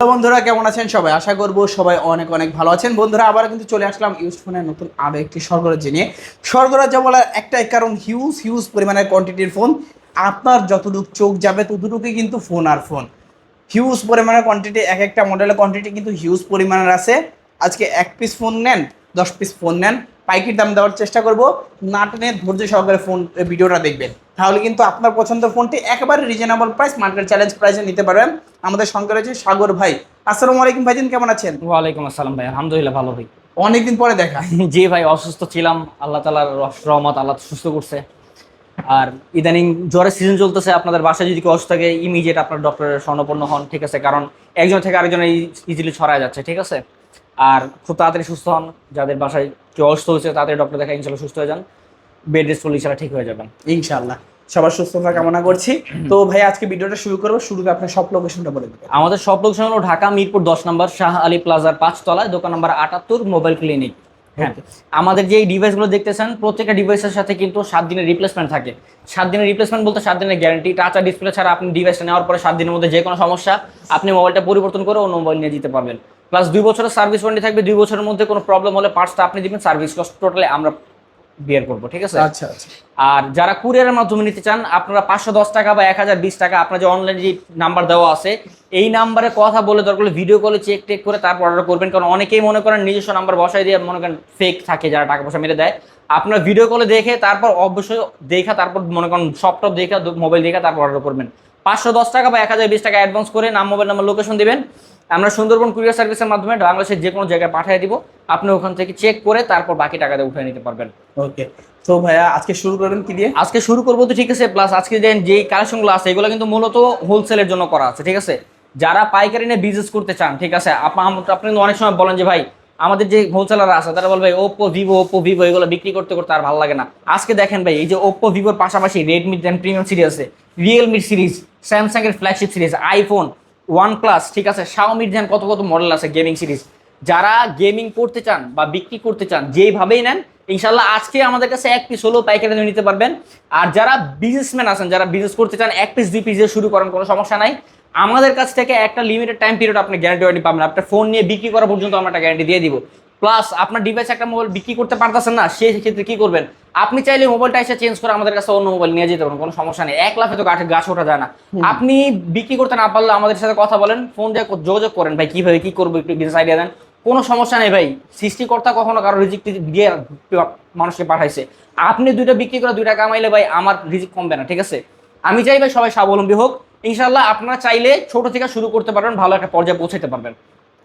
বন্ধুরা, কেমন আছেন সবাই? আশা করব সবাই অনেক অনেক ভালো আছেন। বন্ধুরা আবার কিন্তু চলে আসলাম ইউজ ফোনের নতুন আরও একটি স্বর্গরাজ্য নিয়ে। স্বর্গরাজ্য বলার একটাই কারণ হিউজ হিউজ পরিমাণের কোয়ান্টিটির ফোন আপনার যতটুকু চোখ যাবে, ততটুকুই কিন্তু ফোন আর ফোন হিউজ পরিমাণের কোয়ান্টিটি এক একটা মডেলের কোয়ান্টিটি কিন্তু হিউজ পরিমাণের আছে। আজকে এক পিস ফোন নেন। দশ পিস ফোন নেন। পাইকির দাম দেওয়ার চেষ্টা করব। না টেনে ধৈর্য সহকারে ফোন ভিডিওটা দেখবেন। তাহলে কিন্তু আপনার পছন্দের ফোনটি একেবারে রিজনেবল প্রাইস মার্কেট চ্যালেঞ্জ প্রাইসে নিতে পারবেন। আমাদের সঙ্গে রয়েছে সাগর ভাই। আসসালামু আলাইকুম ভাইজান কেমন আছেন? ওয়ালাইকুম আসসালাম ভাই আলহামদুলিল্লাহ ভালো ভাই। অনেকদিন পরে দেখা। জি ভাই অসুস্থ ছিলাম। আল্লাহ তালার রহমত আল্লাহ সুস্থ করছে। আর ইদানিং জ্বরের সিজন চলতেছে আপনাদের বাসায় যদি কেউ অসুস্থ থাকে ইমিডিয়েট আপনার ডক্টরের স্বর্ণপন্ন হন ঠিক আছে? কারণ একজন থেকে আরেকজনে ইজিলি ছড়ায় যাচ্ছে ঠিক আছে? আর খুব তাড়াতাড়ি সুস্থ হন। যাদের বাসায় কেউ অসুস্থ হয়েছে তাড়াতাড়ি ডক্টর দেখা ইনশাল্লাহ সুস্থ হয়ে যান। বেড রেস্ট করলে ইনশাল্লাহ ঠিক হয়ে যাবেন। ইনশাল্লাহ। সবার সুস্থতা কামনা করছি। তো ভাই আজকে ভিডিওটা শুরু করব। শুরুতে আপনার সব লোকেশনটা বলে দেবেন। আমাদের সব লোকেশন হলো ঢাকা মিরপুর দশ নম্বর শাহ আলী প্লাজার পাঁচতলায় দোকান নম্বর আটাত্তর মোবাইল ক্লিনিক হ্যাঁ আমাদের যে ডিভাইসগুলো দেখতেছেন, প্রত্যেকটা ডিভাইসের সাথে কিন্তু সাত দিনের রিপ্লেসমেন্ট থাকে। সাত দিনের রিপ্লেসমেন্ট বলতে সাত দিনের গ্যারান্টি টাচ আর ডিসপ্লে ছাড়া আপনি ডিভাইসটা নেওয়ার পরে সাত দিনের মধ্যে যে কোনো সমস্যা, আপনি মোবাইলটা পরিবর্তন করে অন্য মোবাইল নিয়ে যেতে পারবেন। প্লাস দুই বছরের সার্ভিস ওয়ারেন্টি থাকবে, দুই বছরের মধ্যে কোনো প্রবলেম হলে পার্টসটা আপনি দিবেন সার্ভিস কস্ট টোটালি আমরা বিয়ার করব ঠিক আছে? আচ্ছা আচ্ছা। আর যারা কুরিয়ারের মাধ্যমে নিতে চান আপনারা পাঁচশো দশ টাকা বা এক হাজার বিশ টাকা আপনার যে অনলাইন যে নাম্বার দেওয়া আছে এই নাম্বারে কথা বলে দরকার হলে ভিডিও কলে চেক টেক করে তারপর অর্ডার করবেন। কারণ অনেকেই মনে করেন নিজস্ব নাম্বার বসাই দিয়ে মনে করেন ফেক থাকে যারা টাকা পয়সা মেরে দেয়। আপনার ভিডিও কলে দেখে তারপর অবশ্যই দেখা তারপর মনে করেন সব টপ দেখা মোবাইল দেখা তারপর অর্ডার করবেন। পাঁচশো দশ টাকা বা এক হাজার বিশ টাকা অ্যাডভান্স করে নাম মোবাইল নাম্বার লোকেশন দিবেন। আমরা সুন্দরবন কুরিয়ার সার্ভিসের মাধ্যমে বাংলাদেশের যে কোনো জায়গায় পাঠিয়ে দিব। আপনি ওখান থেকে চেক করে তারপর বাকি টাকা দিয়ে উঠে নিতে পারবেন। ওকে। তো ভাইয়া আজকে শুরু করবেন কি দিয়ে? আজকে শুরু করব তো ঠিক আছে প্লাস আজকে যে যেই কালেকশনগুলো আছে এগুলো কিন্তু মূলত হোলসেলের জন্য করা আছে ঠিক আছে? যারা পাইকারি নিয়ে বিজনেস করতে চান ঠিক আছে? আপা- আপনি কিন্তু অনেক সময় বলেন যে ভাই আমাদের যে হোলসেলার আছে তারা বলবে ওপো ভিভো ওপো ভিভো এগুলো বিক্রি করতে করতে আর ভালো লাগে না। আজকে দেখেন ভাই এই যে ওপো ভিভোর পাশাপাশি রেডমি টেন প্রিমিয়াম সিরিজ আছে রিয়েলমি সিরিজ স্যামসাং এর flagship series iPhone one plus ঠিক আছে? শাওমির যেন কত কত মডেল আছে গেমিং সিরিজ যারা গেমিং করতে চান বা বিক্রি করতে চান, যেইভাবেই নেন ইনশাল্লাহ আজকে আমাদের কাছে এক পিস হলেও পাইকারি নিতে পারবেন। আর যারা বিজনেসম্যান আছেন, যারা বিজনেস করতে চান, এক পিস দুই পিস দিয়ে শুরু করেন কোনো সমস্যা নাই। আমাদের কাছ থেকে একটা লিমিটেড টাইম পিরিয়ড আপনি গ্যারান্টি ওয়ারেন্টি পাবেন। আপনার ফোন নিয়ে বিক্রি করা পর্যন্ত আমরা একটা গ্যারান্টি দিয়ে দিব। প্লাস আপনার ডিভাইস একটা মোবাইল বিক্রি করতে পারতেছেন না সেই ক্ষেত্রে কি করবেন? আপনি চাইলে মোবাইলটা এসে চেঞ্জ করে আমাদের কাছে অন্য মোবাইল নিয়ে যেতে পারেন কোনো সমস্যা নেই। এক লাফে তো গাছে গাছ ওঠা যায় না। আপনি বিক্রি করতে না পারলে আমাদের সাথে কথা বলেন ফোন দিয়ে যোগাযোগ করেন ভাই কীভাবে কি করব একটু বিজনেস আইডিয়া দেন। কোনো সমস্যা নেই ভাই। সৃষ্টিকর্তা কখনো কারও রিজিক দিয়ে মানুষকে পাঠাইছে। আপনি দুইটা বিক্রি করে দুইটা কামাইলে ভাই আমার রিজিক কমবে না ঠিক আছে? আমি চাই ভাই সবাই স্বাবলম্বী হোক। ইনশাল্লাহ আপনারা চাইলে ছোট থেকে শুরু করতে পারবেন ভালো একটা পর্যায়ে পৌঁছাতে পারবেন।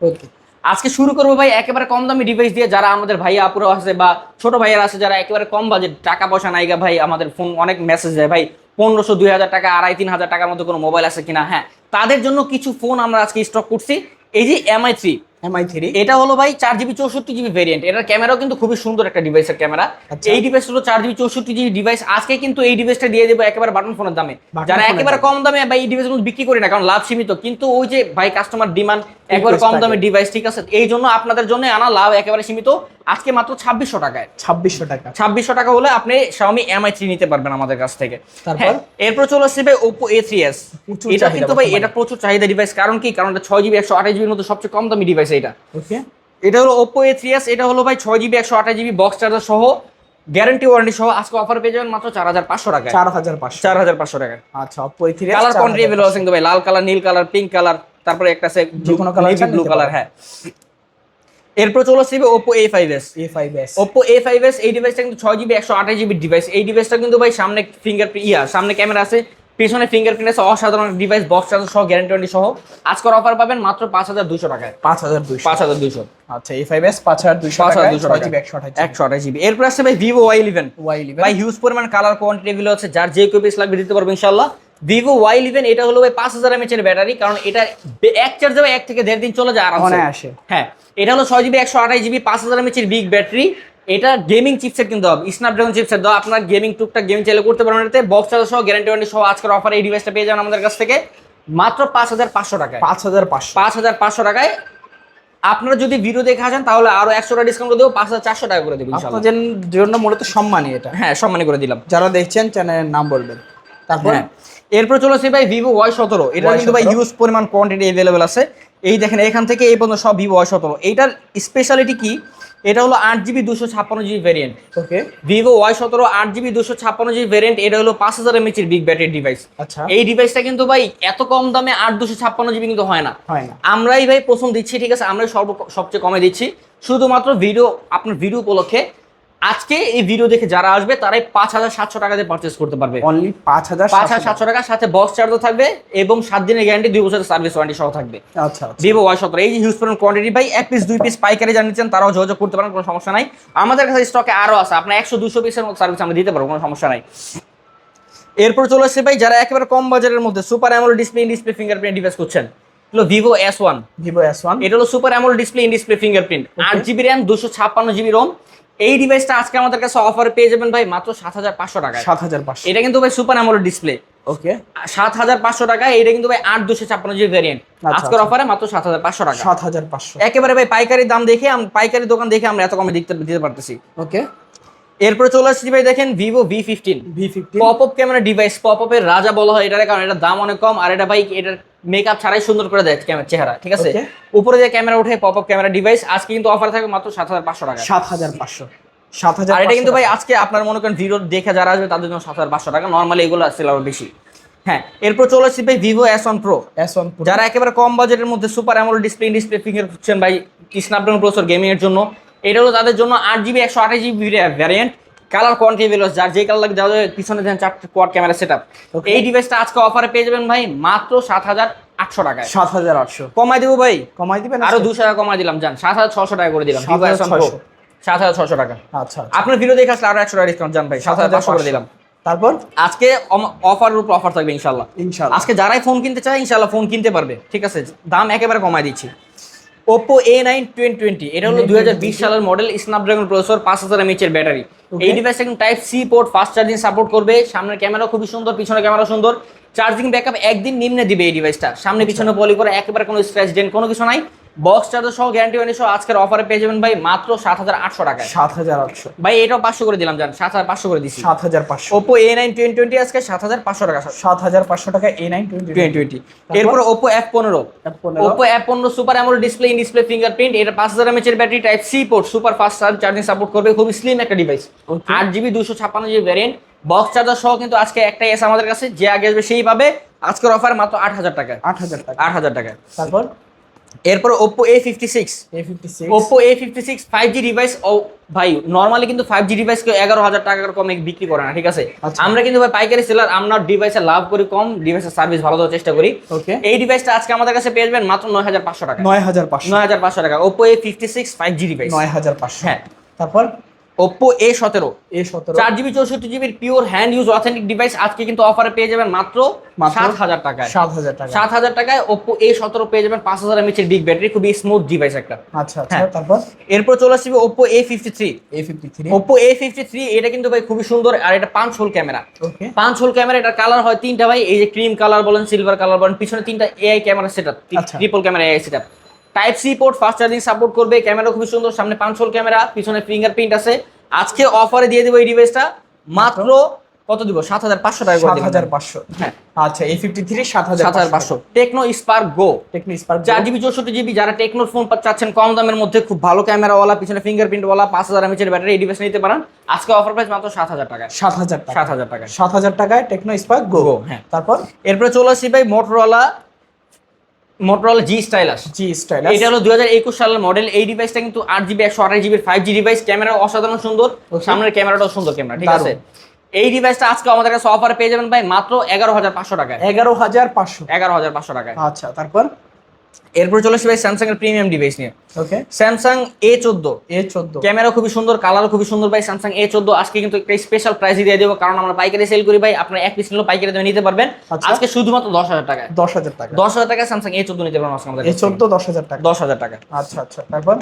ওকে আজকে শুরু করব ভাই একেবারে কম দামি ডিভাইস দিয়ে যারা আমাদের ভাই আপুরো আছে বা ছোট ভাইয়েরা আছে, যারা একেবারে কম বাজেট টাকা পয়সা নাইগা ভাই, আমাদের ফোন অনেক মেসেজ দেয় ভাই, পনেরোশো, দুই হাজার টাকা, আড়াই, তিন হাজার টাকার মতো কোনো মোবাইল আছে কিনা? হ্যাঁ তাদের জন্য কিছু ফোন আমরা আজকে স্টক করছি। এই যে এমআই থ্রি এমআই থ্রি এটা হলো ভাই চার জিবি চৌষট্টি জিবি ভেরিয়েন্ট এটার ক্যামেরাও কিন্তু খুবই সুন্দর একটা ডিভাইসের ক্যামেরা আচ্ছা। এই ডিভাইস হলো চার জিবি চৌষট্টি জিবি ডিভাইস আজকে কিন্তু এই ডিভাইসটা দিয়ে দেবো একেবারে বাটন ফোনের দামে। যারা একেবারে কম দামে ভাই এই ডিভাইসগুলো বিক্রি করি না কারণ লাভ সীমিত। কিন্তু ওই যে ভাই কাস্টমার ডিমান্ড একবার কম দামে ডিভাইস ঠিক আছে? এই জন্য আপনাদের জন্য আনা লাভ একেবারে সীমিত। আজকে মাত্র ছাব্বিশশো টাকায়। ছাব্বিশশো টাকা। ছাব্বিশশো টাকা হলে আপনি Xiaomi Mi 3 নিতে পারবেন আমাদের কাছ থেকে। তারপর? হ্যাঁ, এরপর চলে আসছে ভাই Oppo A3s প্রচুর এটা কিন্তু ভাই এটা প্রচুর চাহিদা ডিভাইস কারণ কি? কারণ এটা ছয় জিবি একশো আঠাশ জিবির মধ্যে সবচেয়ে কম দামি ডিভাইস এটা। ওকে এটা হলো ওপো এ থ্রি এস এটা হলো ভাই ছয় জিবি একশো আঠাশ জিবি বক্স চার্জার সহ গ্যারান্টি ওয়ারেন্টি সহ আজকে অফার পেয়ে যাবেন মাত্র চার হাজার পাঁচশো টাকা চার হাজার পাঁচশো। চার হাজার পাঁচশো টাকা আচ্ছা Oppo three colour quantity available আছে কিন্তু ভাই লাল কালার নীল কালার পিঙ্ক কালার তারপরে একটা আছে colour ব্লু কালার হ্যাঁ। এরপর চলে আসছে Oppo A five S A five S Oppo A five S এই ডিভাইসটা কিন্তু ছয় জিবি একশো আঠাশ জিবি ডিভাইস এই ডিভাইসটা কিন্তু ভাই সামনে ফিঙ্গারপ্রিন্ট ইয়া সামনে ক্যামেরা আছে। পিছনে ফিঙ্গারপ্রিন্ট আছে অসাধারণ ডিভাইস বক্স চার্জার সহ গ্যারান্টি ওয়ারেন্টি সহ। আজকের অফার পাবেন মাত্র পাঁচ হাজার দুশো টাকায়। পাঁচ হাজার দুইশো। পাঁচ হাজার দুশো আচ্ছা এ ফাইভ এস পাঁচ হাজার দুইশো পাঁচ হাজার টাকা দুইশো ছয় টাকা। জিবি এরপর আসছে ভাই ওয়াই ইলেভেন ওয়াই ভাই হিউজ পরিমাণ কালার কোয়ান্টিটি গুলো হচ্ছে যার যে কেউ পিস লাগবে দিতে পারব ইনশাল্লাহ ভিভো ওয়াই ইলেভেন এটা হলো ভাই পাঁচ হাজার এমএচ এর ব্যাটারি কারণ এটা এক চার্জ এক থেকে দেড় দিন চলে যায় আরামসে। অনায়াসে। হ্যাঁ এটা হলো ছয় জিবি একশো আঠাশ জিবি পাঁচ হাজার এমএচ এর বিগ ব্যাটারি এটা গেমিং চিপসেট কিন্তু হবে। স্ন্যাপড্রাগন চিপসেট দাও আপনার গেমিং টুকটাক গেমিং চাইলে করতে পারবেন। এটাতে বক্স চার্জার সহ গ্যারান্টি ওয়ারেন্টি সহ আজকের অফার এই ডিভাইসটা পেয়ে যাবেন আমাদের কাছ থেকে। মাত্র পাঁচ হাজার পাঁচশো টাকায়। পাঁচ হাজার পাঁচশো। পাঁচ হাজার পাঁচশো টাকায়। আপনারা যদি ভিডিও দেখে আসেন তাহলে আরও একশো টাকা ডিসকাউন্ট করে দেবো পাঁচ হাজার চারশো টাকা করে দেবো আপনাদের জন্য মূলত সম্মানই এটা। হ্যাঁ সম্মানী করে দিলাম। যারা দেখছেন চ্যানেলের নাম বলবেন। তারপর? হ্যাঁ। এরপর চলে আসে ভাই ভিভো ওয়াই সতেরো। এটা Y17 কিন্তু ভাই হিউজ পরিমাণ কোয়ান্টিটি অ্যাভেলেবেল আছে। এই দেখেন এখান থেকে এই পর্যন্ত সব ভিভো ওয়াই সতেরো। এইটার স্পেশালিটি কি? এটা হলো আট জিবি দুশো ছাপ্পান্ন GB variant okay Vivo Y সতেরো আট জিবি দুশো ছাপ্পান্ন জিবি ভ্যারিয়েন্ট এটা হলো পাঁচ হাজার এমএচ এর বিগ ব্যাটারি ডিভাইস আচ্ছা। এই ডিভাইসটা কিন্তু ভাই এত কম দামে আট দুশো ছাপ্পান্ন জিবি কিন্তু হয় না। হয় না। আমরাই ভাই প্রথম দিচ্ছি ঠিক আছে? আমরাই সর্ব সবচেয়ে কমে দিচ্ছি। শুধুমাত্র ভিডিও আপনার ভিডিও উপলক্ষে আজকে এই ভিডিও দেখে যারা আসবে তারাই পাঁচ হাজার সাতশো টাকা দিয়ে পারচেস করতে পারবে। অনলি পাঁচ হাজার পাঁচ হাজার সাতশো টাকার সাথে বক্স চার্জও থাকবে এবং সাত দিনের গ্যারান্টি দুই বছরের সার্ভিস ওয়ারেন্টি সহ থাকবে। আচ্ছা আচ্ছা। ভিভো ওয়াই সতেরো এই যে হিউজ পরিমাণ কোয়ান্টিটি ভাই এক পিস দুই পিস পাইকারি জানিয়েছেন তারাও যোগাযোগ করতে পারেন কোনো সমস্যা নাই। আমাদের কাছে স্টকে আরও আছে আপনার একশো দুশো পিসের মতো সার্ভিস আমরা দিতে পারব কোনো সমস্যা নাই। এরপর চলে আসছে ভাই যারা একেবারে কম বাজারের মধ্যে super AMOLED display in display fingerprint device করছেন হলো Vivo S one Vivo S one এটা হলো super AMOLED display in display fingerprint আট জিবি র্যাম দুশো ছাপ্পান্ন জিবি রোম এই ডিভাইসটা আজকে আমাদের কাছে অফারে পেয়ে যাবেন ভাই মাত্র সাত হাজার পাঁচশো টাকা সাত হাজার পাঁচশো। এটা কিন্তু ভাই সুপার অ্যামোলেড ডিসপ্লে ওকে সাত হাজার পাঁচশো টাকা এটা কিন্তু ভাই আট দুশো ছাপ্পান্ন জিবি ভ্যারিয়েন্ট আচ্ছা, আজকের আচ্ছা। অফারে মাত্র সাত হাজার পাঁচশো টাকা। সাত হাজার পাঁচশো। একেবারে ভাই পাইকারি দাম দেখে পাইকারি দোকান দেখে আমরা এত কমে দিতে দিতে পারতেছি। ওকে এরপরে চলে আসছি ভাই দেখেন Vivo V fifteen V pop up camera device pop আপের রাজা বলা হয় এটার কারণ এটার দাম অনেক কম আর এটা ভাই এটার মেকআপ ছাড়াই সুন্দর করে দেয় ক্যামেরা চেহারা ঠিক আছে? উপরে যে ক্যামেরা ওঠে পপ আপ ক্যামেরা ডিভাইস আজকে কিন্তু অফার থাকবে মাত্র সাত হাজার পাঁচশো টাকা। সাত হাজার পাঁচশো। সাত হাজার আর এটা কিন্তু ভাই আজকে আপনার মনে করেন ভিডিও দেখে যারা আসবে তাদের জন্য সাত হাজার পাঁচশো টাকা নর্মালি এগুলো আসছিল আরও বেশি। হ্যাঁ এরপর চলে আসছি ভাই Vivo S one pro S one pro যারা একেবারে কম বাজেটের মধ্যে super AMOLED display display finger খুঁজছেন ভাই স্ন্যাপড্রাগন প্রসেসর গেমিং এর জন্য এটা হলো তাদের জন্য আট জিবি একশো আঠাশ জিবি ভ্যারিয়েন্ট কালার কোয়ান্টিটি ভেলোস যার যে কালার লাগে যাদের পিছনে দেন চারটে কোয়াড ক্যামেরা সেট. এই ডিভাইসটা আজকে অফারে পেয়ে যাবেন ভাই মাত্র সাত হাজার আটশো টাকায়। সাত হাজার আটশো। কমাই দেবো ভাই? কমাই দিবেন আরও দুশো টাকা কমাই দিলাম জান সাত হাজার ছশো টাকা করে দিলাম ভিভো এস 7,600 সাত হাজার ছশো টাকা। আচ্ছা আচ্ছা। আপনার ভিডিও দেখে আসলে আরও একশো টাকা ডিসকাউন্ট জান ভাই সাত হাজার পাঁচশো করে দিলাম। তারপর? আজকে অফার উপর অফার থাকবে ইনশাল্লাহ ইনশাল্লাহ আজকে যারাই ফোন কিনতে চায় ইনশাল্লাহ ফোন কিনতে পারবে ঠিক আছে? দাম একেবারে কমায় দিচ্ছি। Oppo A nine twenty twenty এটা হলো দুই হাজার বিশ সালের মডেল স্ন্যাপড্রাগন প্রসেসর পাঁচ হাজার এর ব্যাটারি এই ডিভাইস এখন type C port fast charging support করবে। সামনের ক্যামেরা খুবই সুন্দর পিছনের ক্যামেরা সুন্দর। চার্জিং ব্যাকআপ একদিন নিম্নে দিবে এই ডিভাইসটা সামনে পিছনে পলি করে একেবারে কোনো স্ক্র্যাচ ডেন কোনো কিছু নাই। বক্স চার্জার সহ গ্যারান্টি ওয়ারেন্টি সহ আজকের অফারে পেয়ে যাবেন ভাই মাত্র সাত হাজার আটশো টাকায়। সাত হাজার আটশো। ভাই এটাও পাঁচশো করে দিলাম জান। সাত হাজার পাঁচশো করে দিচ্ছি সাত হাজার পাঁচশো। Oppo A nine twenty twenty আজকে সাত হাজার পাঁচশো টাকা সাত হাজার পাঁচশো টাকা এ নাইন টোয়েন্টি টোয়েন্টি এরপর ওপো এফ পনেরো। ওপো অ্যাপ পনেরো super AMOLED display in display fingerprint এটা পাঁচ হাজার এমএচের battery type C port super fast charging support করবে খুবই স্লিম একটা ডিভাইস. আট জিবি দুশো ছাপ্পান্ন জিবি ভ্যারিয়েন্ট বক্স চার্জার সহ কিন্তু আজকে একটাই এসে আমাদের কাছে যে আগে আসবে সেই পাবে। আজকের অফার মাত্র আট হাজার টাকা আট হাজার টাকা আট হাজার টাকা তারপর? এরপর Oppo A fifty six Oppo A fifty six five G device ও ভাই নর্মালি কিন্তু ফাইভ জি ডিভাইস কেউ এগারো হাজার টাকার কমে বিক্রি করে না ঠিক আছে? আচ্ছা। আমরা কিন্তু ভাই পাইকারি সেলার আমরা ডিভাইসে লাভ করি কম ডিভাইসের সার্ভিস ভালো দেওয়ার চেষ্টা করি। ওকে এই ডিভাইসটা আজকে আমাদের কাছে পেয়ে যাবেন মাত্র নয় হাজার পাঁচশো টাকা। নয় হাজার পাঁচশো। নয় হাজার পাঁচশো টাকা। Oppo A fifty six five G device নয় হাজার পাঁচশো। হ্যাঁ। তারপর? ওপো এ সতেরো। এ সতেরো। চার জিবি চৌষট্টি জিবির pure hand use authentic device আজকে কিন্তু অফারে পেয়ে যাবেন মাত্র সাত হাজার টাকায়। সাত হাজার টাকা সাত হাজার টাকায় ওপো এ সতেরো পেয়ে যাবেন পাঁচ হাজার এমএচের বিগ ব্যাটারি খুবই স্মুথ ডিভাইস একটা। আচ্ছা আচ্ছা হ্যাঁ। তারপর? এরপর চলে আসবে Oppo A fifty three A fifty three Oppo A fifty three এটা কিন্তু ভাই খুবই সুন্দর আর এটা পাঁচ হোল ক্যামেরা ওকে পাঁচ হোল ক্যামেরা এটার কালার হয় তিনটা ভাই এই যে ক্রিম কালার বলেন সিলভার কালার বলেন পিছনে তিনটা AI camera setup. Triple camera AI setup type C port fast charging support করবে ক্যামেরা খুবই সুন্দর সামনে পাঁচ হোল ক্যামেরা পিছনে ফিঙ্গারপ্রিন্ট আছে। আজকে অফারে দিয়ে দেবো এই ডিভাইসটা মাত্র কত দিব? সাত হাজার পাঁচশো টাকা সাত হাজার পাঁচশো। হ্যাঁ। আচ্ছা এই ফিফটি থ্রি সাত হাজার সাত হাজার পাঁচশো। Tecno Spark Go Tecno Spark চার জিবি চৌষট্টি জিবি যারা টেকনোর ফোন চাচ্ছেন কম দামের মধ্যে খুব ভালো ক্যামেরাওয়ালা পিছনে ফিঙ্গারপ্রিন্ট ওয়ালা পাঁচ হাজার এমএচের ব্যাটারি এই ডিভাইস নিতে পারেন। আজকে অফার প্রাইস মাত্র সাত হাজার টাকা। সাত হাজার টাকা। সাত হাজার টাকা। সাত হাজার টাকায় টেকনো স্পার্ক গো হ্যাঁ। তারপর? এরপরে চলে আসি ভাই Motorola Motorola G Stylus G style এটা হলো দুই হাজার একুশ সালের মডেল এই ডিভাইসটা কিন্তু আট জিবি একশো আঠাশ জিবির ফাইভ জি ডিভাইস ক্যামেরা অসাধারণ সুন্দর. সামনের ক্যামেরাটাও সুন্দর ক্যামেরা ঠিক আছে? এই ডিভাইসটা আজকে আমাদের কাছে অফার পেয়ে যাবেন ভাই মাত্র এগারো হাজার পাঁচশো টাকায়। এগারো হাজার পাঁচশো। এগারো হাজার পাঁচশো টাকায়। আচ্ছা তারপর? এরপর চলে আসি ভাই স্যামসাং এর প্রিমিয়াম ডিভাইস নিয়ে। ওকে স্যামসাং এ চোদ্দ। এ চোদ্দ। ক্যামেরা খুবই সুন্দর কালারও খুবই সুন্দর ভাই। স্যামসাং এ চোদ্দ আজকে কিন্তু একটা স্পেশাল প্রাইস দিয়ে দেবো কারণ আমরা পাইকারি সেল করি ভাই। আপনার এক পিস নিলেও পাইকারি দামে নিতে পারবেন। আচ্ছা। আজকে শুধুমাত্র দশ হাজার টাকায়। দশ হাজার টাকা। দশ হাজার টাকায় স্যামসাং এ চোদ্দ নিতে পারবেন আমাদের এ চোদ্দ দশ হাজার টাকা। দশ হাজার টাকা। আচ্ছা আচ্ছা। তারপর?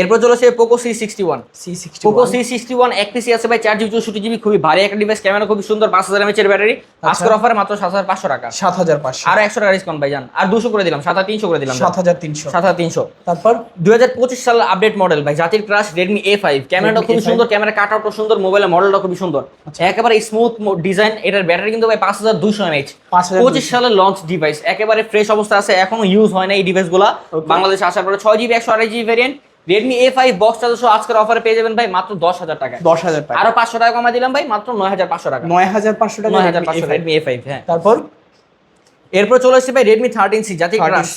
এরপর চলেছে Poco C sixty one C sixty Poco C sixty one এক পিসি আছে ভাই চার জিবি চৌষট্টি জিবি খুবই ভারী একটা ডিভাইস ক্যামেরা খুবই সুন্দর পাঁচ হাজার এমএচের ব্যাটারি আজকের অফারে মাত্র সাত হাজার পাঁচশো টাকা। সাত হাজার পাঁচশো। আর একশো টাকা ডিসকাউন্ট ভাই যান আর দুশো করে দিলাম সাত হাজার তিনশো করে দিলাম। সাত হাজার তিনশো। সাত হাজার তিনশো। তারপর? দুই হাজার পঁচিশ সালের আপডেট মডেল ভাই। জাতির ক্রাশ রেডমি এ ফাইভ ক্যামেরাটা খুবই সুন্দর ক্যামেরা কাট আউটও সুন্দর মোবাইলের মডেলটা খুবই সুন্দর। আচ্ছা। একেবারে স্মুথ ডিজাইন এটার ব্যাটারি কিন্তু ভাই পাঁচ হাজার দুশো 5200 পঁচিশ সালের লঞ্চ ডিভাইস একেবারে ফ্রেশ অবস্থা আছে এখনও ইউজ হয় না এই ডিভাইসগুলা বাংলাদেশে আসার পরে ছয় জিবি একশো আড়াই GB variant Redmi A five box charger আজকের অফারে পেয়ে যাবেন ভাই মাত্র দশ হাজার টাকা দশ হাজার টাকা। আরও পাঁচশো টাকা কমা দিলাম ভাই মাত্র নয় হাজার পাঁচশো টাকা। নয় হাজার পাঁচশো টাকা নয় হাজার পাঁচশো A5 রেডমি এ ফাইভ হ্যাঁ। তারপর? এরপর চলে আসছে ভাই রেডমি থার্টিন সি জাতি 13C ক্রাশ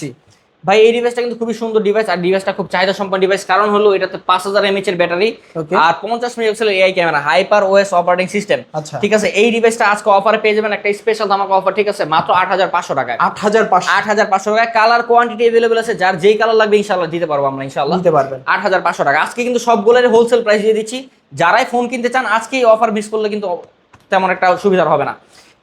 ভাই এই ডিভাইসটা কিন্তু খুবই সুন্দর ডিভাইস আর ডিভাইসটা খুব চাহিদা সম্পন্ন ডিভাইস কারণ হলো এটাতে পাঁচ হাজার এমএচ এর ব্যাটারি আর পঞ্চাশ megapixel AI camera hyper OS operating system. ঠিক আছে এই ডিভাইসটা আজকে অফারে পেয়ে যাবেন একটা স্পেশাল ধামাকা অফার ঠিক আছে মাত্র আট হাজার পাঁচশো টাকায়। আট হাজার পাঁচশো। আট হাজার পাঁচশো টাকায় কালার কোয়ান্টিটি অ্যাভেলেবল আছে যার যেই কালার লাগবে ইনশাল্লাহ দিতে পারব আমরা ইনশাল্লাহ দিতে পারবেন। আট হাজার পাঁচশো টাকা। আজকে কিন্তু সবগুলোর হোলসেল প্রাইস দিয়ে দিচ্ছি। যারাই ফোন কিনতে চান আজকে এই অফার মিস করলে কিন্তু তেমন একটা সুবিধার হবে না।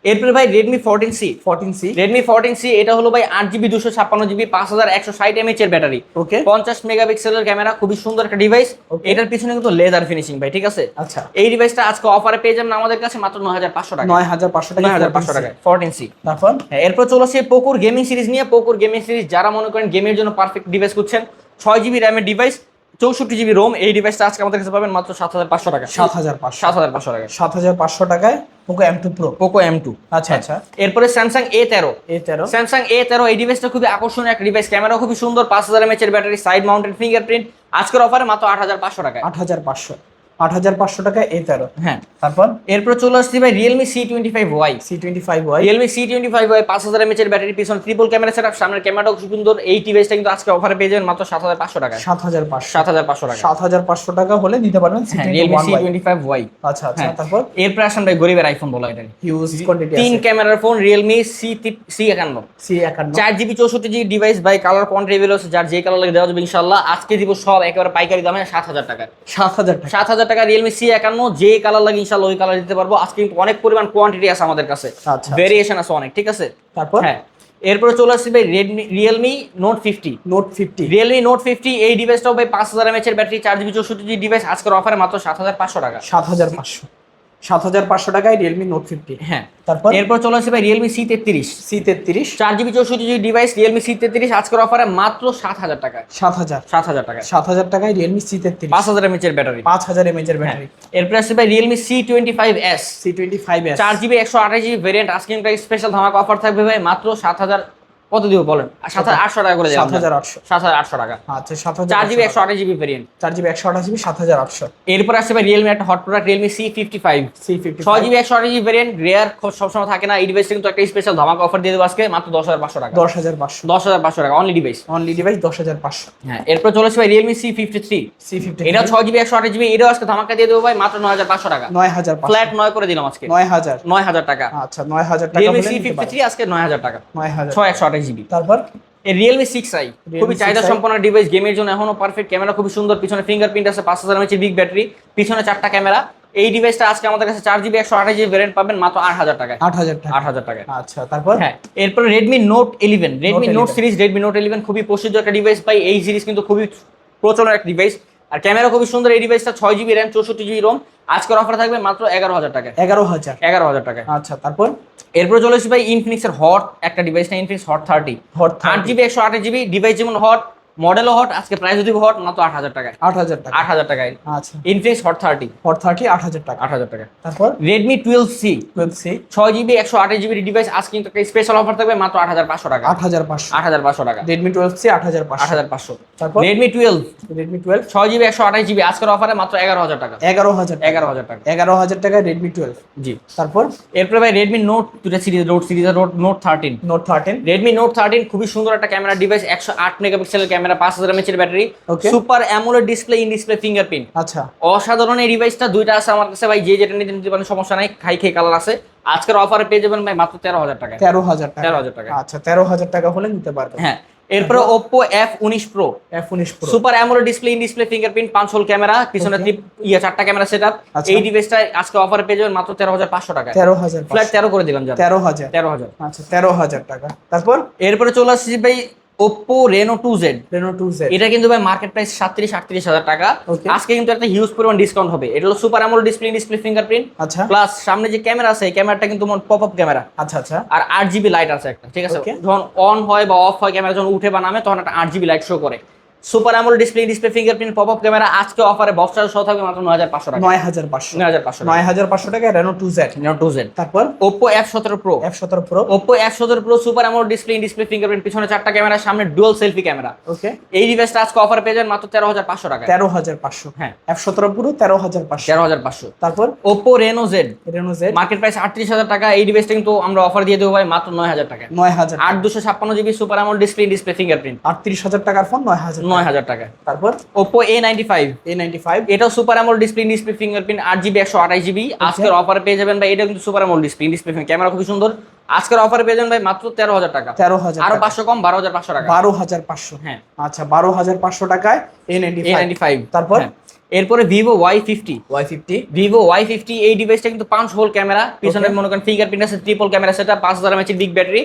এরপরে ভাই Redmi fourteen C fourteen C Redmi fourteen C এটা হলো ভাই আট জিবি দুশো ছাপ্পান্ন জিবি পাঁচ হাজার একশো ষাট এমএচ এর ব্যাটারি ওকে পঞ্চাশ মেগাপিক্সেলের ক্যামেরা খুবই সুন্দর একটা ডিভাইস. এটার পিছনে কিন্তু লেজার ফিনিশিং ভাই ঠিক আছে? আচ্ছা। এই ডিভাইসটা আজকে অফারে পেয়ে যাবেন আমাদের কাছে মাত্র নয় হাজার পাঁচশো টাকা। নয় হাজার পাঁচশো টাকা। হাজার পাঁচশো টাকা ফোরটিন সি তারপর? হ্যাঁ এরপর চলে আসছে পোকুর গেমিং সিরিজ নিয়ে। পোকুর গেমিং সিরিজ যারা মনে করেন গেমের জন্য পারফেক্ট ডিভাইস খুঁজছেন ছয় জিবি র্যামের ডিভাইস চৌষট্টি জিবি রোম এই ডিভাইসটা আজকে আমাদের কাছে পাবেন মাত্র সাত হাজার পাঁচশো টাকা। সাত হাজার পাঁচশো। সাত হাজার পাঁচশো টাকা। সাত হাজার পাঁচশো টাকায় Poco M two pro Poco M two আচ্ছা আচ্ছা। এরপরে স্যামসাং এ তেরো। এ তেরো। স্যামসাং এ তেরো এই ডিভাইসটা খুবই আকর্ষণীয় একটা ডিভাইস ক্যামেরা খুবই সুন্দর পাঁচ হাজার এমএচের ব্যাটারি সাইড মাউন্টেড ফিঙ্গারপ্রিন্ট আজকের অফারে মাত্র আট হাজার পাঁচশো টাকা আট হাজার পাঁচশো। আট হাজার পাঁচশো টাকায় এ তেরো। হ্যাঁ। তারপর? এরপর চলে আসছি ভাই Realme C twenty five Y C twenty five Y Realme C twenty five Y পাঁচ হাজার এমএচ এর ব্যাটারি পিছনে ট্রিপল ক্যামেরা সেট সামনের ক্যামেরাটাও সুন্দর। এই ডিভাইসটা কিন্তু আজকে অফারে পেয়ে যাবেন মাত্র সাত হাজার পাঁচশো টাকা সাত হাজার পাঁচশো। সাত হাজার পাঁচশো টাকা সাত হাজার পাঁচশো টাকা হলে নিতে পারবেন হ্যাঁ Realme C twenty five Y আচ্ছা আচ্ছা হ্যাঁ। তারপর? এরপর আসেন ভাই গরিবের আইফোন বলা এটা হিউজ কোয়ান্টিটি তিন ক্যামেরার ফোন রিয়েলমি সি সি একান্ন। সি একান্ন। চার জিবি চৌষট্টি GB device by colour quantity আছে। যার যে কালার লাগে দেওয়া যাবে ইনশাল্লাহ আজকে দিব সব একেবারে পাইকারি দামে সাত হাজার টাকা সাত হাজার টাকা। সাত হাজার টাকা রিয়েলমি সি একান্ন যে কালার লাগে ইনশাল্লাহ ওই কালার দিতে পারব। আজকে কিন্তু অনেক পরিমাণ কোয়ান্টিটি আছে আমাদের কাছে। আচ্ছা। ভেরিয়েশন আছে অনেক ঠিক আছে? তারপর? হ্যাঁ। এরপরে চলে আসছে ভাই Redmi Realme note fifty note fifty Realme note fifty এই ডিভাইসটাও ভাই পাঁচ হাজার এমএচ এর ব্যাটারি চার জিবি চৌষট্টি ডিভাইস আজকের অফারে মাত্র সাত হাজার পাঁচশো টাকা। সাত হাজার পাঁচশো। সাত হাজার পাঁচশো টাকায় রিয়েলমি নোট ফিফটি হ্যাঁ। তারপর? এরপর চলে আসছে ভাই রিয়েলমি সি তেত্রিশ। সি তেত্রিশ। চার জিবি চৌষট্টি জিবি ডিভাইস রিয়েলমি সি তেত্রিশ আজকের অফারে মাত্র সাত হাজার টাকা। সাত হাজার। সাত হাজার টাকা। সাত হাজার টাকায় রিয়েলমি সি তেত্রিশ। পাঁচ হাজার এমএচ এর ব্যাটারি পাঁচ হাজার এমএচ এর ব্যাটারি এরপরে আসছে ভাই Realme C twenty five S C twenty five S চার জিবি একশো আঠাশ জিবি ভেরিয়েন্ট আজকে স্পেশাল ধামাকা অফার থাকবে ভাই মাত্র সাত হাজার কত দিব বলেন? সাত হাজার আটশো টাকা করে সাত হাজার আটশো। সাত হাজার আটশো টাকা। আচ্ছা সাত হাজার চার জিবি একশো আঠাশ জিবি ভেরিয়েন্ট চার জিবি একশো আঠাশ জিবি সাত হাজার আটশো। এরপর আসছে ভাই রিয়েলমি একটা hot product Realme C fifty five C fifty ছয় জিবি একশো আঠাশ জিবি ভেরিয়েন্ট রেয়ার সবসময় থাকে না। এই ডিভাইসটা কিন্তু একটা স্পেশাল ধামাকা অফার দিয়ে দেবো আজকে মাত্র দশ হাজার পাঁচশো টাকা। দশ হাজার পাঁচশো। দশ হাজার পাঁচশো টাকা অনলি ডিভাইস অনলি ডিভাইস দশ হাজার পাঁচশো। হ্যাঁ এরপর চলে আসছে ভাই Realme C fifty three C fifty এটা ছয় জিবি একশো আঠাশ জিবি এটাও আজকে ধামাকা দিয়ে দেবো ভাই মাত্র নয় হাজার পাঁচশো টাকা। নয় হাজার ফ্ল্যাট নয় করে দিলাম আজকে। নয় হাজার। নয় হাজার টাকা। আচ্ছা নয় হাজার টাকা রিয়েলমি সি ফিফটি থ্রি আজকে নয় হাজার টাকা। নয় হাজার। ছয় একশো আঠাশ জিবি তারপর? রিয়েলমি সিক্স আই খুবই চাহিদা সম্পন্ন ডিভাইস গেমের জন্য এখনও পারফেক্ট ক্যামেরা খুবই সুন্দর। পিছনে ফিঙ্গারপ্রিন্ট আছে পাঁচ হাজার এমএচের বিগ ব্যাটারি পিছনে চারটা ক্যামেরা এই ডিভাইসটা আজকে আমাদের কাছে চার জিবি একশো আঠাশ জিবি ভ্যারিয়েন্ট পাবেন মাত্র আট হাজার টাকায়। আট হাজার টাকা। আট হাজার টাকায়। আচ্ছা তারপর? হ্যাঁ এরপরে Redmi note eleven Redmi note series Redmi note eleven খুবই প্রসিদ্ধ একটা ডিভাইস পাই এই সিরিজ কিন্তু খুবই প্রচলন একটা ডিভাইস আর ক্যামেরা খুবই সুন্দর এই ডিভাইসটা ছয় জিবি র্যাম চৌষট্টি জিবি রোম আজকের অফার থাকবে মাত্র এগারো হাজার টাকা এগারো হাজার। এগারো হাজার টাকা আচ্ছা তারপর? এরপর চলে এসেছি ভাই ইনফিনিক্সের হট একটা ডিভাইস না ইনফিনিক্স হট থার্টি হট আট জিবি একশো আঠাশ জিবি ডিভাইস যেমন হট মডেলও হট আজকে প্রাইস যদি হট মাত্র আট হাজার টাকায় আট হাজার টাকা আট হাজার টাকায় আচ্ছা Infinix hot thirty four thirty আট হাজার টাকা আট হাজার টাকা তারপর Redmi twelve C twelve C ছয় জিবি একশো আঠাশ জিবি ডিভাইস আজকে কিন্তু একটা স্পেশাল অফার থাকবে মাত্র আট হাজার পাঁচশো টাকা আট হাজার পাঁচশো আট হাজার পাঁচশো টাকা রেডমি টুয়েলভ সি আট হাজার আট হাজার পাঁচশো তারপর রেডমি টুয়েলভ রেডমি টুয়েলভ ছয় জিবি একশো আঠাশ জিবি আজকের অফারে মাত্র এগারো হাজার টাকা এগারো হাজার এগারো হাজার টাকা এগারো হাজার টাকা রেডমি টুয়েলভ জি তারপর এরপরে ভাই রেডমি নোট দুটা series note series note note thirteen note thirteen Redmi note thirteen খুবই সুন্দর একটা ক্যামেরা ডিভাইস একশো আট মেগাপিক্সেলের ক্যামেরা পাঁচ হাজার এমএচের battery super AMOLED display in display fingerprint আচ্ছা। অসাধারণ এই ডিভাইসটা দুইটা আছে আমার কাছে ভাই যে যেটা নিতে নিতে পারেন সমস্যা নাই খাই খেয়ে কালার আছে। আজকের অফারে পেয়ে যাবেন ভাই মাত্র তেরো হাজার টাকা তেরো হাজার টাকা। তেরো হাজার টাকা। আচ্ছা তেরো হাজার টাকা হলে নিতে পারবেন। হ্যাঁ এরপরে উনিশ প্রো এফ উনিশ pro super AMOLED display in display fingerprint পাঁচ হোল ক্যামেরা পিছনে ইয়ে চারটা ক্যামেরা সেট আচ্ছা। এই ডিভাইসটা আজকে অফারে পেয়ে যাবেন মাত্র তেরো হাজার পাঁচশো টাকা তেরো হাজার ফ্ল্যাট তেরো করে দিলাম হাজার। তেরো হাজার। আচ্ছা তেরো হাজার টাকা। তারপর? এরপরে চলে আসছি ভাই Oppo Reno two Z Reno two Z এটা কিন্তু ভাই মার্কেট প্রাইস সাতত্রিশ আটত্রিশ হাজার টাকা. আজকে কিন্তু একটা হিউজ পরিমাণ ডিসকাউন্ট হবে। এটা হলো super AMOLED display display fingerprint আচ্ছা। প্লাস সামনে যে ক্যামেরা আছে এই ক্যামেরাটা কিন্তু পপ আপ ক্যামেরা আচ্ছা আচ্ছা। আর আট জিবি লাইট আছে একটা ঠিক আছে? যখন অন হয় বা অফ হয় ক্যামেরা যখন উঠে বা নামে তখন একটা আট জিবি লাইট শো করে। Super AMOLED display display fingerprint pop up camera আজকে অফারে বক্স চার্জ সহ থাকবে মাত্র নয় হাজার পাঁচশো টাকা। নয় হাজার পাঁচশো। নয় হাজার পাঁচশো নয় হাজার পাঁচশো টাকা Reno two Z two Z তারপর? ওপ্পো এফ সতেরো প্রো এফ সতেরো প্রো ওপ্পো এফ সতেরো pro super AMOLED display display fingerprint পিছনে চারটা ক্যামেরা সামনে ডুয়াল সেলফি ক্যামেরা ওকে এই ডিভাইসটা আজকে অফার পেয়ে যাবেন মাত্র তেরো হাজার পাঁচশো টাকা তেরো হাজার পাঁচশো। হ্যাঁ। এফ সতেরো প্রো তেরো হাজার পাঁচশো। তেরো হাজার পাঁচশো। তারপর? Oppo Reno Z Reno Z market price আটত্রিশ হাজার টাকা। এই ডিভাইসটা কিন্তু আমরা অফার দিয়ে দেবো ভাই মাত্র নয় হাজার টাকা নয় হাজার আট দুশো ছাপ্পান্ন GB super AMOLED display display fingerprint আটত্রিশ হাজার টাকার ফোন নয় হাজার নয় হাজার টাকা তারপর? Oppo A ninety five A ninety five এটাও super AMOLED display display fingerprint আট জিবি একশো আঠাশ জিবি আজকের অফার পেয়ে যাবেন ভাই এটা কিন্তু super AMOLED display display camera খুবই সুন্দর। আজকের অফার পেয়ে যাবেন ভাই মাত্র তেরো হাজার টাকা। তেরো হাজার আরও পাঁচশো কম বারো হাজার পাঁচশো টাকা। বারো হাজার পাঁচশো। হ্যাঁ। আচ্ছা বারো হাজার পাঁচশো টাকায় এ নাইনটি ফাইভ তারপর? এরপরে Vivo Y fifty Y fifty Vivo Y fifty এই ডিভাইসটা কিন্তু পাঁচ হোল ক্যামেরা পিছনে মনে করেন ফিঙ্গারপ্রিন্ট আছে ট্রিপল ক্যামেরা সেটা পাঁচ হাজার এমএচের বিগ ব্যাটারি।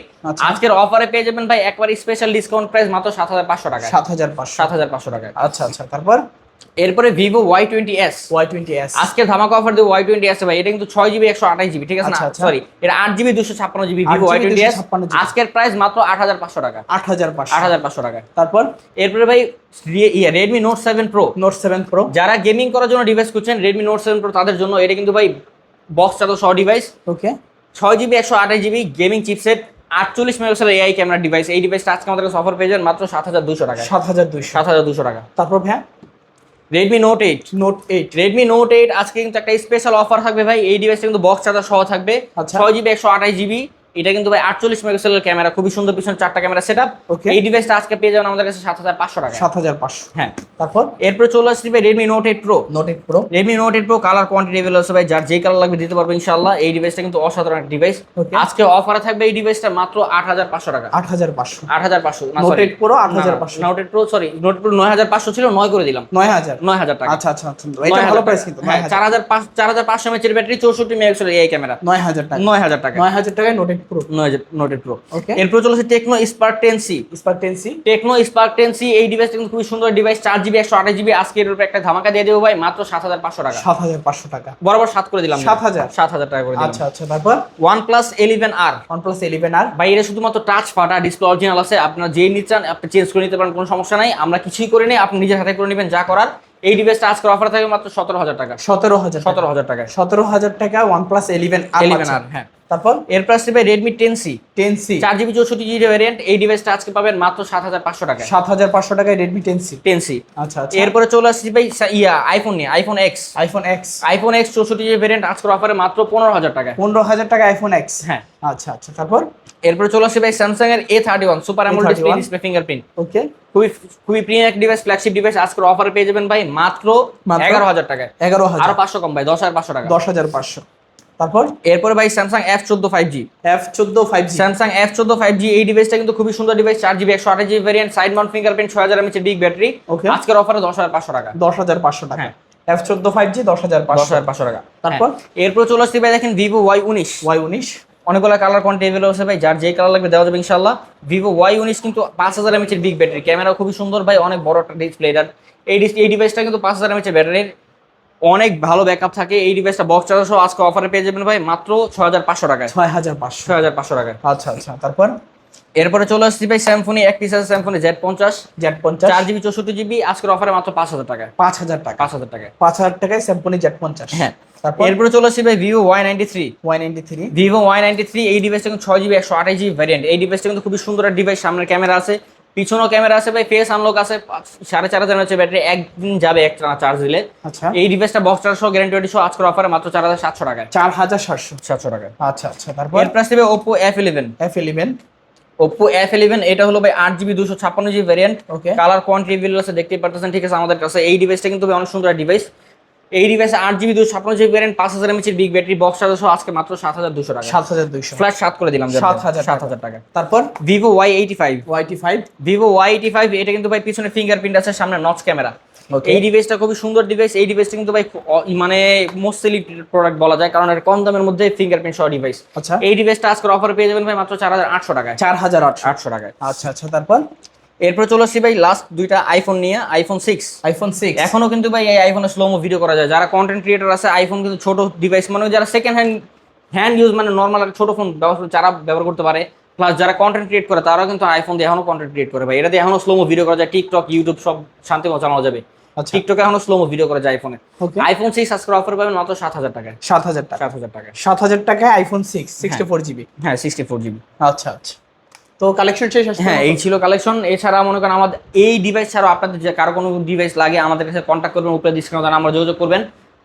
আজকের অফারে পেয়ে যাবেন ভাই একবার স্পেশাল ডিসকাউন্ট প্রাইস মাত্র সাত হাজার পাঁচশো টাকা সাত হাজার পাঁচশো। সাত হাজার পাঁচশো টাকা আচ্ছা আচ্ছা তারপর? এরপরে Vivo Y twenty S Y twenty S আজকে ধামাকা অফার দিয়ে ওয়াই টোয়েন্টি আছে ভাই। এটা কিন্তু ছয় জিবি একশো আঠাশ জিবি ঠিক আছে না? আচ্ছা, আচ্ছা। সরি এটা আট জিবি দুশো ছাপ্পান্ন GB Vivo Y twenty S আজকের প্রাইস মাত্র আট হাজার পাঁচশো টাকা। আট হাজার পাঁচশো। আট হাজার পাঁচশো টাকা তারপর? এরপরে ভাই Redmi note seven pro note seven pro যারা গেমিং করার জন্য ডিভাইস করছেন রেডমি নোট সেভেন প্রো তাদের জন্য এটা কিন্তু ভাই বক্স চাতো সহ ডিভাইস ওকে ছয় জিবি একশো আঠাশ জিবি গেমিং চিপসেট আটচল্লিশ মেগাপিক্সেল এআই ক্যামেরা ডিভাইস এই ডিভাইসটা আজকে আমাদের কাছে অফার পেয়ে যাবেন মাত্র সাত হাজার দুশো টাকা সাত হাজার দুইশো সাত হাজার দুশো টাকা। তারপর ভ্যা Redmi note eight note eight Redmi note eight আজকে কিন্তু একটা স্পেশাল অফার থাকবে ভাই। এই ডিভাইসটা কিন্তু বক্স চার্জার সহ থাকবে। আচ্ছা। ছয় জিবি একশো আঠাশ জিবি এটা কিন্তু ভাই আটচল্লিশ মেগাপিক্সেলের ক্যামেরা খুবই সুন্দর পিছনে চারটা ক্যামেরা সেট Okay. এই ডিভাইসটা আজকে পেয়ে যাবেন আমাদের কাছে সাত হাজার পাঁচশো টাকা। সাত হাজার পাঁচশো। হ্যাঁ। তারপর? এরপরে চলে আসছে ভাই Redmi note eight pro note eight pro Redmi note eight pro colour quantity available আছে ভাই যার যে কালার লাগবে দিতে পারব ইনশাআল্লাহ। এই ডিভাইসটা কিন্তু অসাধারণ একটা ডিভাইস. আজকে অফারে থাকবে এই ডিভাইসটা মাত্র আট হাজার পাঁচশো টাকা। আট হাজার পাঁচশো। আট হাজার পাঁচশো নোট এইট প্রো আট হাজার পাঁচশো। Note eight pro sorry note pro নয় হাজার পাঁচশো ছিল নয় করে দিলাম। নয় হাজার। নয় হাজার টাকা। আচ্ছা আচ্ছা আচ্ছা এটা ভালো প্রাইস কিন্তু হ্যাঁ চার হাজার পাঁচ চার হাজার পাঁচশো এমএচের ব্যাটারি চৌষট্টি মেগাপিক্সেলের এই ক্যামেরা নয় হাজার টাকা। নয় হাজার টাকা নয় হাজার টাকায় নোট এইট প্রো হাজার নোট প্রো এরপর চলেছে Tecno spark ten C spar ten C Tecno spark ten C এই ডিভাইসটা কিন্তু খুবই সুন্দর ডিভাইস চার জিবি একশো আঠাশ জিবি আজকে এর উপরে একটা ধামাকা দিয়ে দেবো ভাই মাত্র সাত হাজার পাঁচশো টাকা। সাত হাজার পাঁচশো টাকা। বরাবর সাত করে দিলাম। 7,000 সাত হাজার টাকা করে দিলাম। আচ্ছা আচ্ছা তারপর? One plus eleven R one plus eleven R ভাই এটা শুধুমাত্র টাচ ফাটা ডিসপ্লে অরিজিনাল আছে। আপনার যেই নিতে চান আপনি চেঞ্জ করে নিতে পারেন কোনো সমস্যা নাই। আমরা কিছুই করে নেই আপনি নিজের হাতে করে নেবেন যা করার। এই ডিভাইসটা আজকের অফার থাকবে মাত্র সতেরো হাজার টাকা। সতেরো হাজার সতেরো হাজার টাকা সতেরো হাজার টাকা one plus eleven eleven R হ্যাঁ। তারপর? এর প্রাইস দেবে Redmi ten C ten C চার জিবি চৌষট্টি জিবি ভ্যারিয়েন্ট এই ডিভাইসটা আজকে পাবেন মাত্র সাত হাজার পাঁচশো টাকা সাত হাজার পাঁচশো টাকায় Redmi ten C ten C আচ্ছা আচ্ছা। এরপরে চলে আসছি ভাই ইয়া আইফোন নিয়ে iPhone X iPhone X iPhone X চৌষট্টি জিবি ভ্যারিয়েন্ট আজকের অফারে মাত্র পনেরো হাজার টাকা পনেরো হাজার টাকা আইফোন এক্স হ্যাঁ। আচ্ছা আচ্ছা তারপর? এরপরে চলে আসছে ভাই স্যামসাং এর A thirty one super AMOLED display display fingerprint okay খুবই খুবই প্রিমিয়াম এক ডিভাইস ফ্ল্যাগশিপ ডিভাইস আজকের অফারে পেয়ে যাবেন ভাই মাত্র? এগারো হাজার টাকায়। এগারো আরও হাজার পাঁচশো কম ভাই দশ হাজার পাঁচশো টাকা। দশ হাজার পাঁচশো। তারপর? এরপরে ভাই স্যামসাং এফ চোদ্দ ফাইভ জি এফ চোদ্দ ফাইভ জি স্যামসাং এফ চোদ্দ ফাইভ জি এই ডিভাইসটা কিন্তু খুবই সুন্দর ডিভাইস চার জিবি একশো আঠাশ GB variant side mount fingerprint ছয় হাজার এমএচের বিগ ব্যাটারি Okay. আজকের অফারে দশ হাজার পাঁচশো টাকা। দশ হাজার পাঁচশো টাকা। হ্যাঁ। এফ চোদ্দ ফাইভ জি দশ হাজার পাঁচশো। হাজার পাঁচশো টাকা। তারপর? হ্যাঁ। এরপর চলে আসছে ভাই দেখেন ভিভো ওয়াই উনিশ। ওয়াই উনিশ। অনেকগুলো কালার কোয়ান্টি এভেলেবল আছে ভাই যার যে কালার লাগবে দেওয়া যাবে ইনশাল্লাহ ভিভো ওয়াই উনিশ কিন্তু পাঁচ হাজার এমএচের বিগ ব্যাটারি ক্যামেরা খুবই সুন্দর ভাই অনেক বড় একটা ডিসপ্লে এটার। এই এই ডিভাইসটা কিন্তু পাঁচ হাজার এমএচের ব্যাটারির অনেক ভালো ব্যাকআপ থাকে। এই ডিভাইসটা বক্স চার্জার সহ আজকে অফারে পেয়ে যাবেন ভাই মাত্র ছয় হাজার পাঁচশো টাকায়। ছয় হাজার পাঁচশো। ছয় হাজার পাঁচশো টাকায়। আচ্ছা আচ্ছা তারপর? এরপরে চলে আসছি ভাই স্যামফোনি এক পিস আছে স্যামফোনি জেড পঞ্চাশ। জেড পঞ্চাশ। চার জিবি চৌষট্টি জিবি আজকের অফারে মাত্র পাঁচ হাজার টাকায়। পাঁচ হাজার টাকা। পাঁচ হাজার টাকায়। পাঁচ হাজার টাকায় স্যাম্পনি জেড পঞ্চাশ। হ্যাঁ। তারপর? এরপরে চলে আসছি ভাই Vivo Y ninety three Y ninety three Vivo Y ninety three এই ডিভাইসটা কিন্তু ছয় জিবি একশো আঠাশ জিবি ভ্যারিয়েন্ট এই ডিভাইসটা কিন্তু খুবই সুন্দর একটা ডিভাইস সামনের ক্যামেরা আছে। পিছনেও ক্যামেরা আছে ভাই ফেস আনলক আছে সাড়ে চার হাজার হচ্ছে ব্যাটারি একদিন যাবে একটা চার্জ দিলে। আচ্ছা। এই ডিভাইসটা বক্স চার্জ সহ গ্যারান্টি সহ আজকের অফারে মাত্র চার হাজার সাতশো টাকা চার হাজার সাতশো। সাতশো টাকায়। আচ্ছা আচ্ছা তারপর? এর প্রাইস দেবে Oppo F eleven F eleven Oppo F eleven এটা হলো ভাই আট জিবি দুশো ছাপ্পান্ন জিবি ভ্যারিয়েন্ট. কালার কোয়ান্টিটি আছে দেখতেই পারতেছেন ঠিক আছে আমাদের কাছে। এই ডিভাইসটা কিন্তু ভাই অনেক সুন্দর ডিভাইস এই ডিভাইসে আট জিবি দুশো ছাপ্পান্ন জিবি ভ্যারিয়েন্ট পাঁচ হাজার এমএচের বিগ ব্যাটারি বক্স চার্জ সহ আজকে মাত্র সাত হাজার দুশো টাকা। সাত হাজার দুইশো। ফ্ল্যাট সাত করে দিলাম 7,000 সাত হাজার টাকা। তারপর Vivo Y eighty five Y eighty five Vivo Y eighty five এটা কিন্তু ভাই পিছনে ফিঙ্গারপ্রিন্ট আছে সামনে নচ ক্যামেরা. এই ডিভাইসটা খুবই সুন্দর ডিভাইস এই ডিভাইসটা কিন্তু ভাই মানে মোস্ট সেলিব্রেটেড প্রোডাক্ট বলা যায় কারণ এটা কম দামের মধ্যে ফিঙ্গারপ্রিন্ট সহ ডিভাইস আচ্ছা। এই ডিভাইসটা আজকের অফার পেয়ে যাবেন ভাই মাত্র চার হাজার আটশো টাকায়। চার হাজার আটশো। আটশো টাকায়। আচ্ছা আচ্ছা তারপর? এরপর চলে আসছি ভাই লাস্ট দুইটা আইফোন নিয়ে আইফোন সিক্স আইফোন সিক্স এখনও কিন্তু ভাই এই আইফোনে স্লোমো ভিডিও করা যায়। যারা কন্টেন্ট ক্রিয়েটর আছে আইফোন কিন্তু ছোট ডিভাইস মানে যারা সেকেন্ড হ্যান্ড হ্যান্ড ইউজ মানে নর্মাল ছোট ফোন ব্যবহার যারা ব্যবহার করতে পারে প্লাস যারা কন্টেন্ট ক্রিয়েট করে তারাও কিন্তু আইফোন দিয়ে এখনও কন্টেন্ট ক্রিয়েট করে ভাই। এটা দিয়ে এখনও স্লোমো ভিডিও করা যায়। টিকটক ইউটিউব সব শান্তি চালানো যাবে। টিকটকে এখনও স্লোমো ভিডিও করা যায় আইফোনে আইফোন সিক্স আজকের অফার পাবেন মাত্র সাত হাজার টাকায়। সাত হাজার টাকা। সাত হাজার টাকায়। সাত হাজার টাকায় iPhone six sixty four GB হ্যাঁ সিক্সটি ফোর জিবি আচ্ছা আচ্ছা। তো কালেকশন শেষ হ্যাঁ এই ছিল কালেকশন এছাড়া মনে করেন আমাদের এই ডিভাইস ছাড়াও আপনাদের যে কারও কোনো ডিভাইস লাগে আমাদের কাছে কন্ট্যাক্ট করবেন উপরে ডিসকাউন্ট আমরা যোগাযোগ করবেন।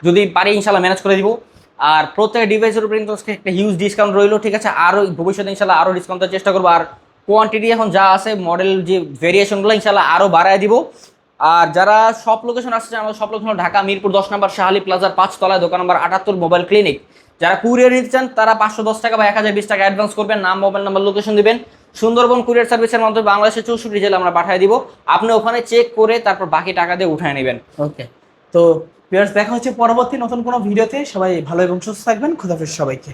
যদি পারি ইনশাল্লাহ ম্যানেজ করে দিব। আর প্রত্যেক ডিভাইসের উপরে কিন্তু একটা হিউজ ডিসকাউন্ট রইল ঠিক আছে? আরও ভবিষ্যতে ইনশাল্লাহ আরও ডিসকাউন্ট দেওয়ার চেষ্টা করব। আর কোয়ান্টিটি এখন যা আছে মডেল যে ভেরিয়েশনগুলো ইনশাল্লাহ আরও বাড়ায় দিব। আর যারা সব লোকেশন আসছে আমাদের সব লোকেশন ঢাকা মিরপুর দশ নম্বর শাহালি প্লাজার পাঁচতলায় দোকান নম্বর আটাত্তর মোবাইল ক্লিনিক যারা কুরিয়ার নিতে চান তারা পাঁচশো দশ টাকা বা এক হাজার বিশ টাকা অ্যাডভান্স করবেন। নাম মোবাইল নাম্বার লোকেশন দিবেন। সুন্দরবন কুরিয়ার সার্ভিসের মাধ্যমে বাংলাদেশের চৌষট্টি জেলা আমরা পাঠিয়ে দিব। আপনি ওখানে চেক করে তারপর বাকি টাকা দিয়ে উঠায় নেবেন। ওকে। তো দেখা হচ্ছে পরবর্তী নতুন কোনো ভিডিওতে। সবাই ভালো এবং সুস্থ থাকবেন। খুদাফিজ সবাইকে।